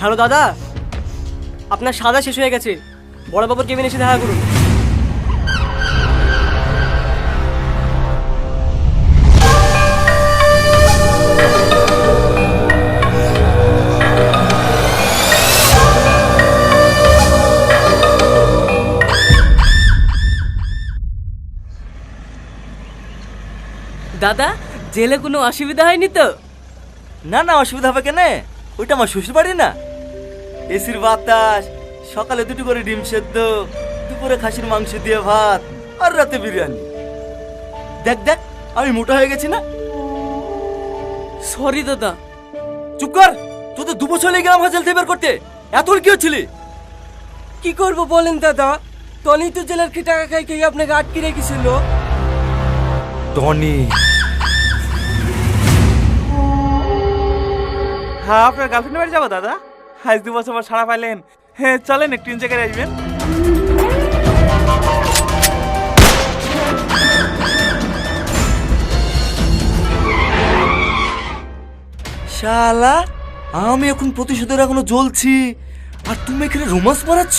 Hello দাদা, আপনার সাদা শেষ হয়ে গেছে। বড়বাবুর কেবিন এসে দেখা করুন। দাদা, জেলে কোনো অসুবিধা হয়নি তো? না না, অসুবিধা হবে কেন? ওইটা আমার শ্বশুর বাড়ি না। এসির বাতাস সকালে দুটো করে ডিম সেদ্ধ দুপুরে খাসির মাংস দিয়ে ভাত আর রাতে বিরিয়ানি। দেখ দেখ আমি মোটা হয়ে গেছি না? সরি দাদা। চুপ কর! তুই তো দু বছর লেগে আমার জেল থেকে বের করতে। এত কি হচ্ছিলি? কি করব বলেন দাদা? টনি তো জেলার খেয়ে টাকা খাই খেয়ে আপনাকে আটকে রেখেছিল? টনি। হ্যাঁ আপনার গার্লফ্রেন্ড বাড়ি যাব দাদা? আজ দু বছর পর সারা পাইলেন। হ্যাঁ চলেন, একটু জায়গায় আসবেন। শালা, আমি এখন প্রতিশোধের এখনও জ্বলছি। আর তুমি এখানে রোমান্স মারাচ্ছ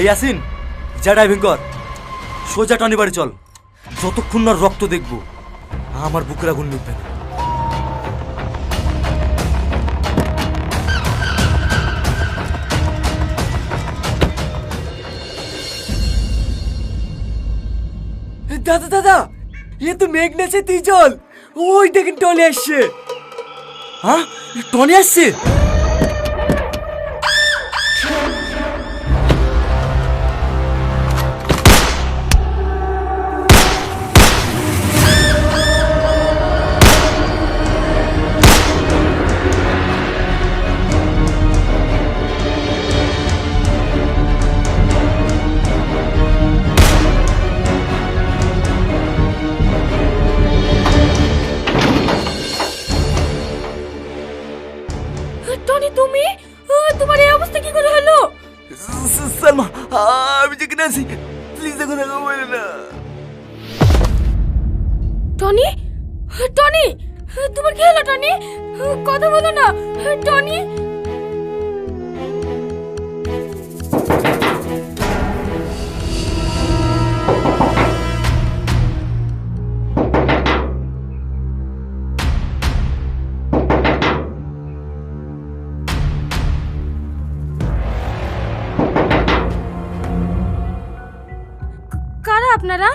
এই আসিন যা ড্রাইভিং কর। সোজা টনি বাড়ি চল। যতক্ষণ না রক্ত দেখব, আমার বুকের আগুন নিবে না। দাদা দাদা এ তো মেঘ তুই চল ওই দেখেন টলে আসছে। হ্যাঁ টলে আসছে? টনি তুমি? তোমার এই অবস্থা কি করে হলো? শর্মা আমি যেখানে আছি প্লিজ এখন বলে না। টনি? টনি? তোমার কি হলো টনি? কথা বলো না। টনি? আপনারা?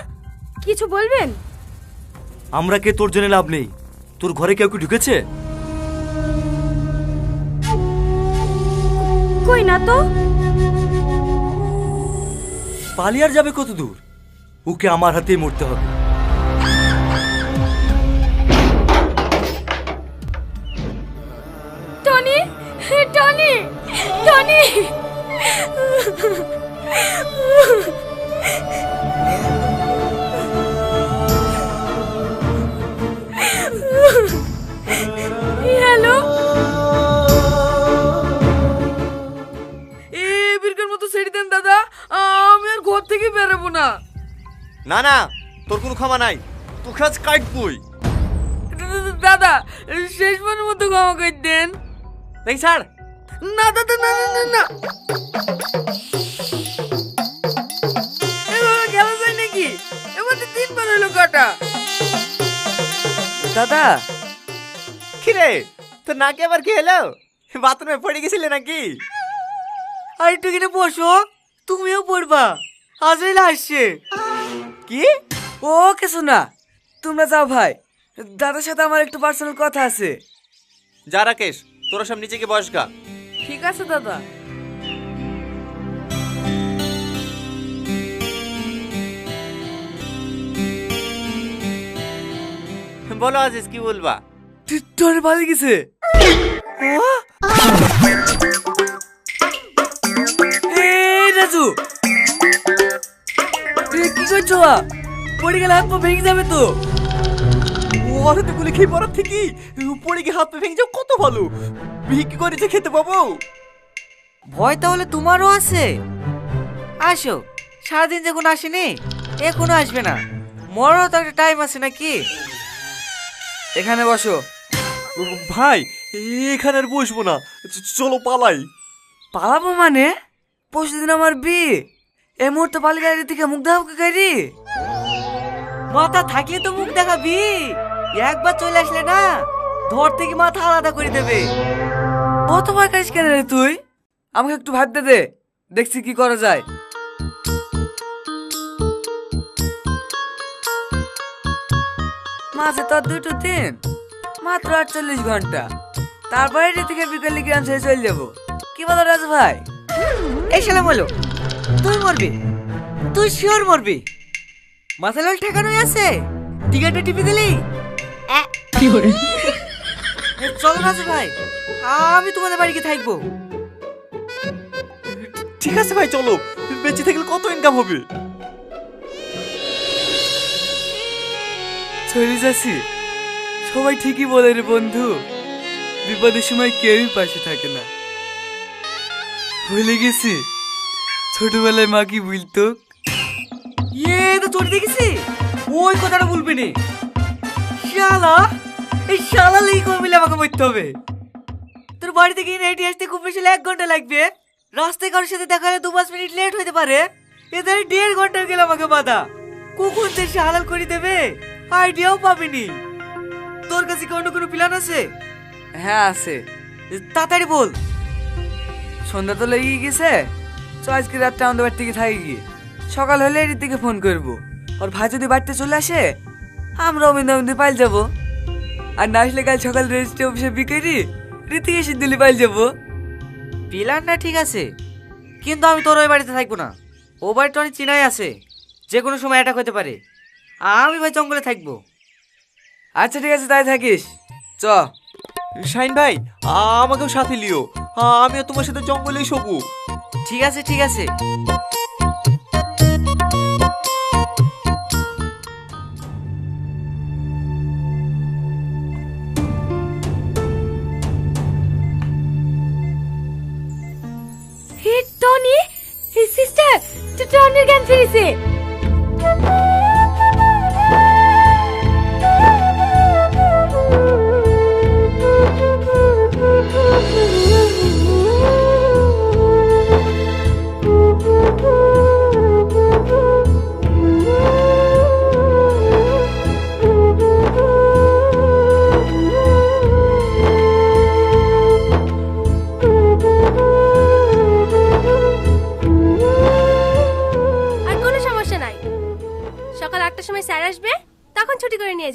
কিছু বলবেন? আমরা কে তোর জন্য লাভ নেই। তোর ঘরে কেউ কি ঢুকেছে? কই না তো? পালিয়ার যাবে কত দূর? ওকে আমার হাতেই মরতে হবে। Tony Tony Tony! হ্যালো? এ বীরকার মতো ছেড়ে দেন দাদা। আমি আর ঘর থেকে বেরোবো না। না না তোর কোনো ক্ষমা নাই। তোকে আজ কাটবই। দাদা শেষবারের মতো ক্ষমা করে দেন। দেখ স্যার না দাদা না না না। না খেলা যায় নাকি? এবার তিনবার হলো কাটা। দাদা কিরে? তোর নাকে আবার কি হলো? বাথরুমে পড়ে গেছিলে নাকি? আর একটু কিনে বসো তুমিও পড়বা। আজরাইল আসছে। কি? ও কিছু না তোমরা যাও ভাই। দাদার সাথে আমার একটু পার্সোনাল কথা আছে। যা রাকেশ তোরা সব নিচে গিয়ে বসগা ঠিক আছে দাদা। বলো আজিজ কি বলবা? তোর ভালো গেছে। রাজু। কি করছ পড়ে গেলে হাত পা ভেঙে যাবে তো। ওরে তো গুলি খেয়ে পড়ার থেকে পড়ে গিয়ে হাত পা ভেঙে যাও কত ভালো। করেছে খেতে পাবো। ভয় তাহলে তোমারও আছে। আসো সারাদিন যখন আসেনি এখনও আসবে না। মরারও তো একটা টাইম আছে নাকি? এখানে বসো। ভাই এখানে আর বসবো না। চলো পালাই। পালাবো মানে? পরশুদিন আমার বিয়ে। এই মুহূর্তে পালি গাড়ি থেকে মুখ দেখাবো গাড়ি মাথা থাকলে তো মুখ দেখাবি। একবার চলে আসলে না, ধর থেকে মাথা আলাদা করে দেবে। কত ভয় করিস কেন রে তুই? আমাকে একটু ভাবতে দে, দেখছি কি করা যায়। মাঝে তো আর দুটো দিন, মাত্র আটচল্লিশ ঘণ্টা। তারপরে এটি থেকে বিকেলে গ্রাম ছেড়ে চলে যাব। কি বলো রাজ ভাই? এই শালা বলো তুই মরবি? তুই শিওর মরবি? মাথা লাল ঠেকানোই আছে। টিকেটে টিপি দিলি? কি করে চলো রাজ ভাই আমি তোমাদের বাড়িতে থাকব। ঠিক আছে ভাই চলো। বেঁচে থাকলে কত ইনকাম হবে? চলে যাচ্ছি। সবাই ঠিকই বলে রে বন্ধু। বিপদের সময় কেউই পাশে থাকে না। ভুলে গেছি। ছোটবেলায় মা কি বলতো? ইয়ে তো চলে দেখেছি? ওই কথাটা বলবি নি। শালা, এই শালা লেগে করে মিলে আমাকে মরতে হবে। তোর বাড়ি থেকে হেঁটে আসতে খুব বেশি এক ঘণ্টা লাগবে। রাস্তায় কারোর সাথে দেখা হলে দু পাঁচ মিনিট লেট হতে পারে। এদের দেড় ঘণ্টা গেল আমাকে বাধা। কখন দেশে হালাল করে দেবে আইডিয়াও পাবিনি। তোর কাছে কি অন্য কোনো প্ল্যান আছে? হ্যাঁ আছে। তাড়াতাড়ি বল। সন্ধ্যা তো লেগে গেছে। চ আজকে রাতটা আমাদের বাড়ি থেকে থাকি গিয়ে। সকাল হলে এর দিকে ফোন করব। ওর ভাই যদি বাড়িতে চলে আসে আমরা অমিন্দ অমিন্দ পাইল যাব। আর না আসলে কাল সকাল রেজিস্ট্রি অফিসে বিকেরি রীতিকে এসে দিল্লি পাইল যাব। প্ল্যানটা ঠিক আছে। কিন্তু আমি তোর ওই বাড়িতে থাকব না। ও বাড়িটা অনেক চিনাই আছে। যে কোনো সময় অ্যাটাক হতে পারে। আমি ভাই জঙ্গলে থাকব। আচ্ছা ঠিক আছে তাই থাকিস। চ। শাইন ভাই আমাকেও সাথে লিও। আমিও তোমার সাথে জঙ্গলেই শোবো। ঠিক আছে ঠিক আছে। হে টনি সিস্টার টনির জ্ঞান ফিরেছে।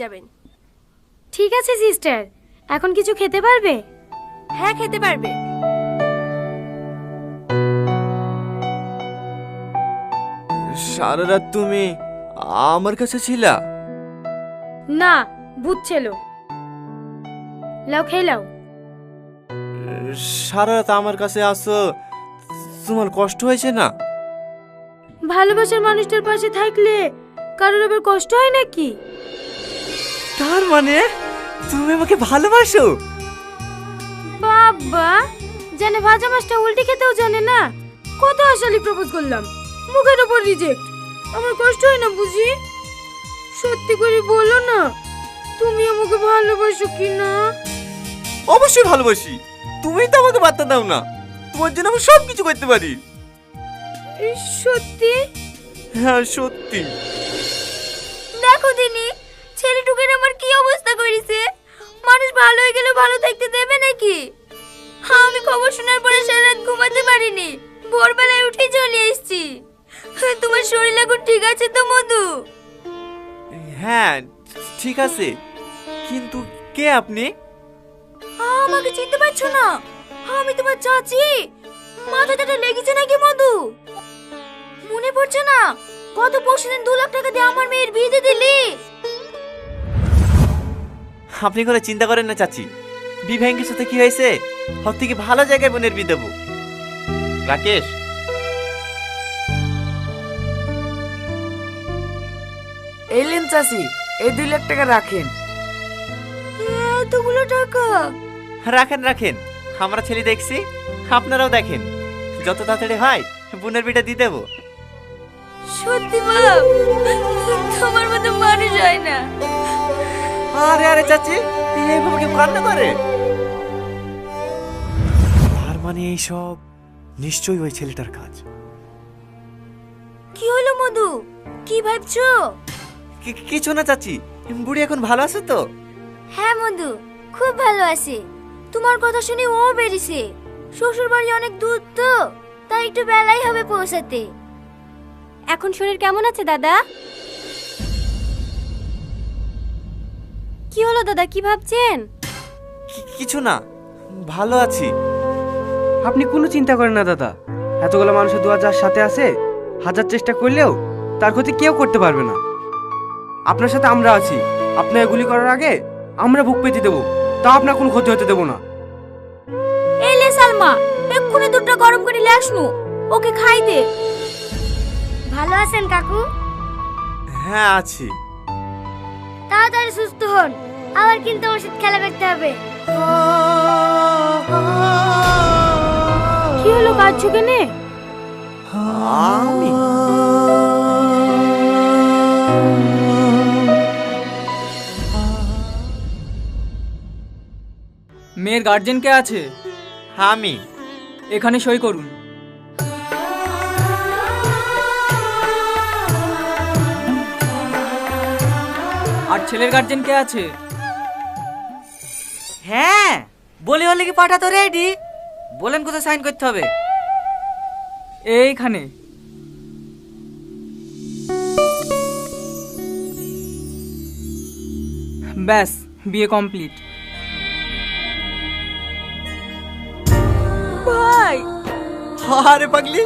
যাবেন। ঠিক আছে সিস্টার। এখন কিছু খেতে পারবে? হ্যাঁ খেতে পারবে। সারা রাত তুমি আমার কাছে ছিলা? না বুঝছিল লাও খেয়ে লাও। সারা রাত আমার কাছে আসো তোমার কষ্ট হয়েছে না? ভালোবাসার মানুষটার পাশে থাকলে কারোর আবার কষ্ট হয় নাকি? তার মানে তুমি আমাকে ভালোবাসো? বাবা জানে ভাজা মাছটা উল্টে খেতেও জানে না। কত আশালি প্রপোজ করলাম। মুখের ওপর রিজেক্ট আমার কষ্ট হয় না বুঝি? সত্যি করে বলো না তুমি আমাকে ভালোবাসো কি না? অবশ্যই ভালোবাসি। তুমি তো আমাকে বার্তা দাও না। তোমার জন্য আমি সব কিছু করতে পারি। এই সত্যি? হ্যাঁ সত্যি। দেখো দিনি অবস্থা মানুষ ভালো হয়ে গেলে ভালো থাকতে দেবে নাকি? হ্যাঁ আমি খবর শোনার পরে সারা রাত ঘুমাতে পারিনি। ভোরবেলায় উঠে চলে এসেছি। তোমার শরীর এখন ঠিক আছে তো মধু? হ্যাঁ ঠিক আছে। কিন্তু কে আপনি? আমাকে চিনতে পারছ না। আমি তোমার চাচি। মাথাটা লেগেছে নাকি মধু? মনে পড়ছে না। কত পরশুদিন দু লাখ টাকা দিয়ে আমার মেয়ের বিয়ে দিলি। আপনি করে চিন্তা করেন না চাচি। বিভাঙ্গের সাথে কি হয়েছে? সব থেকে ভালো জায়গায় বোনের বিয়ে দেবো। রাকেশ। এলেন চাষি এই দুই লাখ টাকা রাখেন। এতগুলো টাকা? রাখেন রাখেন। আমরা ছেলে দেখছি আপনারাও দেখেন। যত তাড়াতাড়ি হয় বোনের বিটা দিয়ে দেবো। সত্যি বাপ তোমার মতো মানুষ হয় না। আরে আরে চাচি এইভাবে কেউ কান্না করে? মানে এই সব নিশ্চয়ই ওই ছেলেটার কাজ। কি হলো মধু? কি ভাবছ? কি- কিছু না চাচি বুড়ি এখন ভালো আছে তো? হ্যাঁ মধু খুব ভালো আছে। তোমার কথা শুনে ও বেরিয়েছে। শ্বশুর বাড়ি অনেক দূর তো তাই একটু বেলাই হবে পৌঁছাতে। এখন শরীর কেমন আছে দাদা? কি হলো দাদা কি ভাবছেন? কিছু না ভালো আছি। আপনি কোনো চিন্তা করেন না দাদা। এতগুলো মানুষের দোয়া যার সাথে আছে হাজার চেষ্টা করলেও তার ক্ষতি কেউ করতে পারবে না। আপনার সাথে আমরা আছি। আপনার গুলি করার আগে আমরা বুক পেতে দেবো তা আপনার কোনো ক্ষতি হতে দেবো না। এই লে সালমা এক্ষুনি দুধটা গরম করে লে আসনু। ওকে খাই দে। ভালো আছেন কাকু? হ্যাঁ আছি। তাড়াতাড়ি সুস্থ হন। আবার কিন্তু ওর সাথে খেলা করতে হবে। কি হলো কাঁদছো কেনে? আমি? মেয়ের গার্জেন কে আছে? আমি। এখানে সই করুন। আর ছেলের গার্জেন কে আছে? হ্যাঁ বলে হলে কি পাঠাতো রেডি বলেন কোথায় সাইন করতে হবে। এইখানে। ব্যাস বিয়ে কমপ্লিট ভাই আরে পাগলি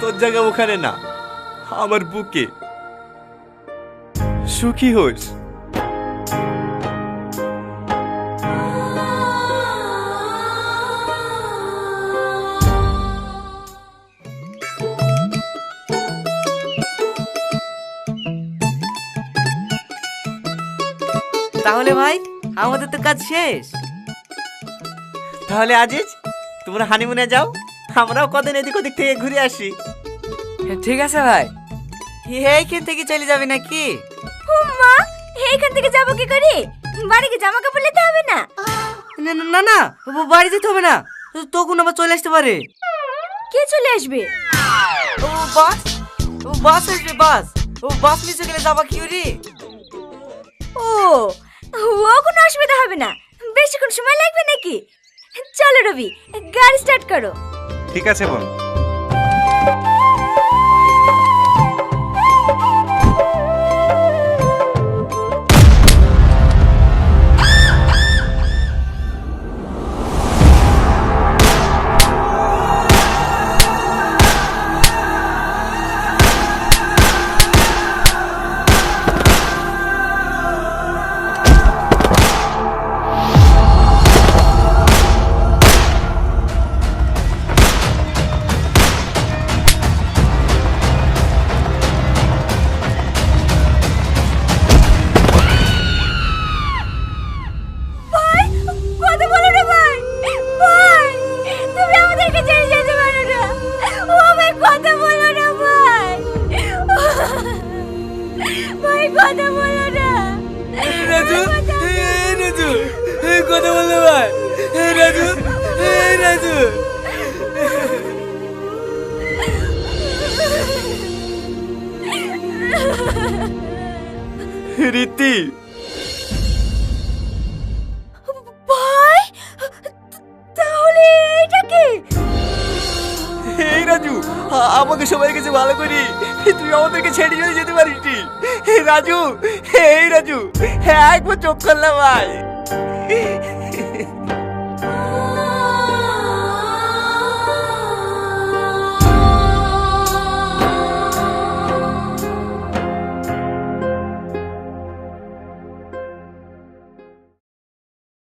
তোর জায়গা ওখানে না আমার বুকে। সুখী হোস তাহলে ভাই আমাদের তো কাজ শেষ। তাহলে আজিজ তোমরা হানিমুনে যাও আমরাও কদিন এদিক ওদিক থেকে ঘুরে আসি। ঠিক আছে ভাই। এইখান থেকে চলে যাবে নাকি? মা এইখান থেকে যাব কি করে? বাড়ি কি জামা কাপড় নিতে হবে না? না না, না না বাড়ি যেতে হবে না। তখন আবার চলে আসতে পারে। কে চলে আসবে? ও বাস ও বাস আসবে বাস। ও বাস মিশে গেলে যাবা কি রে ও ও কোনো অসুবিধা হবে না। বেশিক্ষণ সময় লাগবে নাকি? চলো রবি গাড়ি স্টার্ট করো। ঠিক আছে বোন কথা বলো না। রাজু রাজু কথা বলো ভাই। রাজু রাজু। রীতি আমাকে সবাই কাছে ভালো করি তুই আমাদেরকে ছেড়ে চলে যেতে পারিস। রাজু এই রাজু একবার চোখ করলাম ভাই